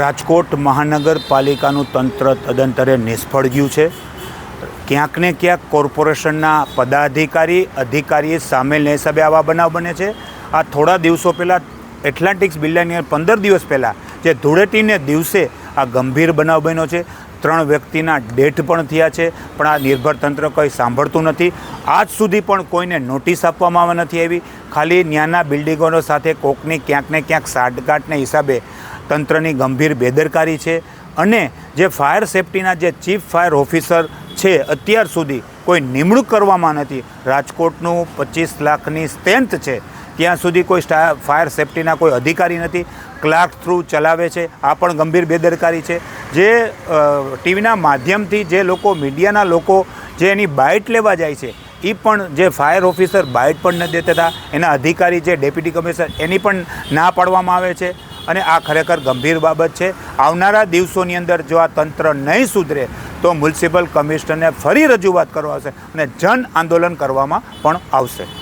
રાજકોટ મહાનગરપાલિકાનું તંત્ર તદંતરે નિષ્ફળ ગયું છે. ક્યાંક ને ક્યાંક કોર્પોરેશનના પદાધિકારી, અધિકારીએ સામેલના હિસાબે આવા બનાવ બને છે. આ થોડા દિવસો પહેલાં એટલાન્ટિક્સ બિલ્ડરની પંદર દિવસ પહેલાં જે ધૂળેટીને દિવસે આ ગંભીર બનાવ બન્યો છે. ત્રણ વ્યક્તિના ડેથ પણ થયા છે, પણ આ નિર્ભર તંત્ર કંઈ સાંભળતું નથી. આજ સુધી પણ કોઈને નોટિસ આપવામાં નથી આવી. ખાલી ન્યાના બિલ્ડિંગોનો સાથે કોકની ક્યાંક ને ક્યાંક સાટગાંઠને હિસાબે તંત્રની ગંભીર બેદરકારી છે. અને જે ફાયર સેફટીના જે ચીફ ફાયર ઓફિસર છે અત્યાર સુધી કોઈ નિમણૂક કરવામાં નથી. રાજકોટનું પચીસ લાખની સ્ટ્રેન્થ છે. ત્યાં સુધી કોઈ સ્ટા, ફાયર સેફટીના કોઈ અધિકારી નથી. ક્લાર્ક થ્રુ ચલાવે છે. આ પણ ગંભીર બેદરકારી છે. જે ટીવીના માધ્યમથી જે લોકો, મીડિયાના લોકો જે એની બાઇટ લેવા જાય છે એ પણ જે ફાયર ઓફિસર બાઇટ પણ ન દેતા હતા, એના અધિકારી જે ડેપ્યુટી કમિશનર, એની પણ ના પાડવામાં આવે છે. અને આ ખરેખર ગંભીર બાબત છે. આવનારા દિવસોની અંદર જો આ તંત્ર નહીં સુધરે તો મ્યુનિસિપલ કમિશનરને ફરી રજૂઆત કરવા આવશે અને જન આંદોલન કરવામાં પણ આવશે.